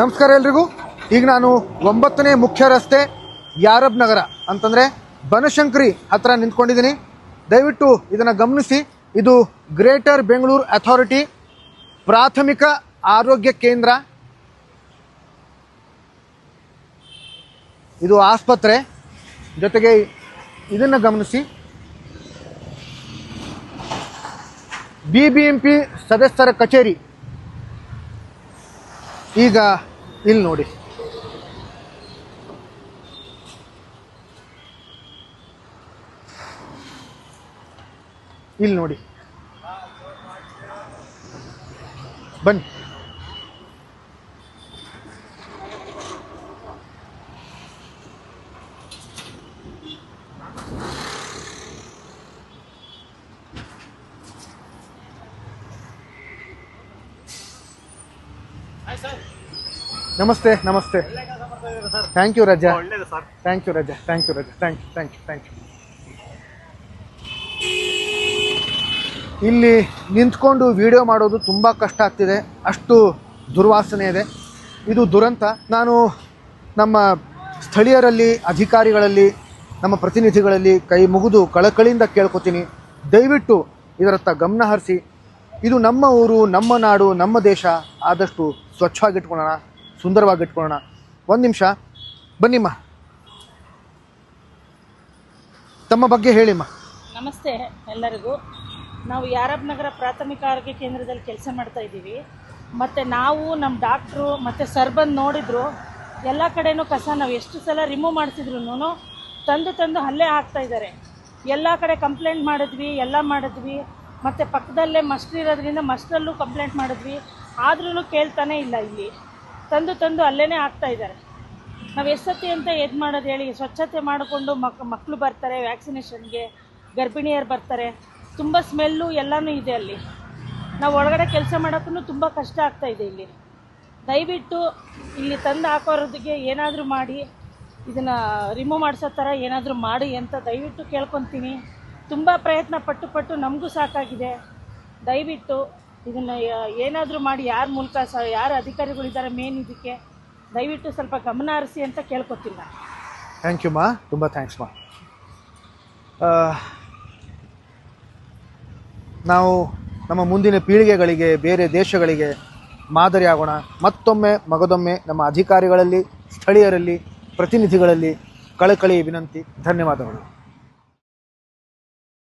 ನಮಸ್ಕಾರ ಎಲ್ರಿಗೂ. ಈಗ ನಾನು ಒಂಬತ್ತನೇ ಮುಖ್ಯ ರಸ್ತೆ ಯಾರಬ್ ನಗರ ಅಂತಂದ್ರೆ ಬನಶಂಕರಿ ಹತ್ರ ನಿಂತ್ಕೊಂಡಿದ್ದೀನಿ. ದಯವಿಟ್ಟು ಇದನ್ನು ಗಮನಿಸಿ. ಇದು ಗ್ರೇಟರ್ ಬೆಂಗಳೂರು ಅಥಾರಿಟಿ ಪ್ರಾಥಮಿಕ ಆರೋಗ್ಯ ಕೇಂದ್ರ. ಇದು ಆಸ್ಪತ್ರೆ. ಜೊತೆಗೆ ಇದನ್ನು ಗಮನಿಸಿ. ಬಿ ಬಿ ಎಂ ಪಿ ಸದಸ್ಯರ ಕಚೇರಿ. ಈಗ ಇಲ್ಲಿ ನೋಡಿ. ಇಲ್ಲಿ ನೋಡಿ. ಬನ್ನಿ. ನಮಸ್ತೆ ನಮಸ್ತೆ. Thank you Raja thank you Raja thank you Raja thank you thank you thank you ಇಲ್ಲಿ ನಿಂತ್ಕೊಂಡು ವಿಡಿಯೋ ಮಾಡೋದು ತುಂಬ ಕಷ್ಟ ಆಗ್ತಿದೆ. ಅಷ್ಟು ದುರ್ವಾಸನೆ ಇದೆ. ಇದು ದುರಂತ. ನಾನು ನಮ್ಮ ಸ್ಥಳೀಯರಲ್ಲಿ ಅಧಿಕಾರಿಗಳಲ್ಲಿ ನಮ್ಮ ಪ್ರತಿನಿಧಿಗಳಲ್ಲಿ ಕೈ ಮುಗಿದು ಕಳಕಳಿಯಿಂದ ಕೇಳ್ಕೊತೀನಿ. ದಯವಿಟ್ಟು ಇದರತ್ತ ಗಮನ ಹರಿಸಿ. ಇದು ನಮ್ಮ ಊರು ನಮ್ಮ ನಾಡು ನಮ್ಮ ದೇಶ. ಆದಷ್ಟು ಸ್ವಚ್ಛವಾಗಿಟ್ಕೊಳ್ಳೋಣ. ಸುಂದರವಾಗಿಟ್ಕೊಳ್ಳೋಣ ಒಂದು ನಿಮಿಷ. ಬನ್ನಿಮ್ಮ. ತಮ್ಮ ಬಗ್ಗೆ ಹೇಳಿಮ್ಮ. ನಮಸ್ತೆ ಎಲ್ಲರಿಗೂ. ನಾವು ಯಾರಬ್ ನಗರ ಪ್ರಾಥಮಿಕ ಆರೋಗ್ಯ ಕೇಂದ್ರದಲ್ಲಿ ಕೆಲಸ ಮಾಡ್ತಾ ಇದ್ದೀವಿ. ಮತ್ತು ನಾವು ನಮ್ಮ ಡಾಕ್ಟ್ರು ಮತ್ತು ಸರ್ ಬಂದು ನೋಡಿದ್ರು, ಎಲ್ಲ ಕಡೆನೂ ಕಸ ನಾವು ಎಷ್ಟು ಸಲ ರಿಮೂವ್ ಮಾಡಿಸಿದ್ರು ತಂದು ತಂದು ಹಲ್ಲೆ ಹಾಕ್ತಾ ಇದ್ದಾರೆ. ಎಲ್ಲ ಕಡೆ ಕಂಪ್ಲೇಂಟ್ ಮಾಡಿದ್ವಿ, ಎಲ್ಲ ಮಾಡಿದ್ವಿ. ಮತ್ತು ಪಕ್ಕದಲ್ಲೇ ಮಸ್ಟ್ ಇರೋದ್ರಿಂದ ಮಸ್ಟ್ರಲ್ಲೂ ಕಂಪ್ಲೇಂಟ್ ಮಾಡಿದ್ವಿ. ಆದ್ರೂ ಕೇಳ್ತಾನೆ ಇಲ್ಲ ಇಲ್ಲಿ. ತಂದು ತಂದು ಅಲ್ಲೇ ಹಾಕ್ತಾ ಇದ್ದಾರೆ. ನಾವು ಎಷ್ಟೊತ್ತಿ ಅಂತ ಎದ್ದು ಮಾಡೋದು ಹೇಳಿ, ಸ್ವಚ್ಛತೆ ಮಾಡಿಕೊಂಡು ಮಕ್ ಮಕ್ಕಳು ಬರ್ತಾರೆ ವ್ಯಾಕ್ಸಿನೇಷನ್ಗೆ ಗರ್ಭಿಣಿಯರು ಬರ್ತಾರೆ. ತುಂಬ ಸ್ಮೆಲ್ಲು ಎಲ್ಲನೂ ಇದೆ ಅಲ್ಲಿ. ನಾವು ಒಳಗಡೆ ಕೆಲಸ ಮಾಡೋಕ್ಕೂ ತುಂಬ ಕಷ್ಟ ಆಗ್ತಾ ಇದೆ ಇಲ್ಲಿ. ದಯವಿಟ್ಟು ಇಲ್ಲಿ ತಂದು ಹಾಕೋರೋದಕ್ಕೆ ಏನಾದರೂ ಮಾಡಿ, ಇದನ್ನು ರಿಮೂವ್ ಮಾಡಿಸೋ ಥರ ಏನಾದರೂ ಮಾಡಿ ಅಂತ ದಯವಿಟ್ಟು ಕೇಳ್ಕೊತೀನಿ. ತುಂಬ ಪ್ರಯತ್ನ ಪಟ್ಟು ಪಟ್ಟು ನಮಗೂ ಸಾಕಾಗಿದೆ. ದಯವಿಟ್ಟು ಇದನ್ನು ಏನಾದರೂ ಮಾಡಿ ಯಾರ ಮೂಲಕ ಸ, ಯಾರು ಅಧಿಕಾರಿಗಳಿದ್ದಾರೆ ಮೇನ್ ಇದಕ್ಕೆ. ದಯವಿಟ್ಟು ಸ್ವಲ್ಪ ಗಮನ ಹರಿಸಿ ಅಂತ ಕೇಳ್ಕೊತೀನಿ ಥ್ಯಾಂಕ್ ಯು ಮಾ. ತುಂಬ ಥ್ಯಾಂಕ್ಸ್ ಮಾ. ನಾವು ನಮ್ಮ ಮುಂದಿನ ಪೀಳಿಗೆಗಳಿಗೆ, ಬೇರೆ ದೇಶಗಳಿಗೆ ಮಾದರಿಯಾಗೋಣ ಮತ್ತೊಮ್ಮೆ, ಮಗದೊಮ್ಮೆ ನಮ್ಮ ಅಧಿಕಾರಿಗಳಲ್ಲಿ, ಸ್ಥಳೀಯರಲ್ಲಿ, ಪ್ರತಿನಿಧಿಗಳಲ್ಲಿ ಕಳಕಳಿ ವಿನಂತಿ. ಧನ್ಯವಾದಗಳು.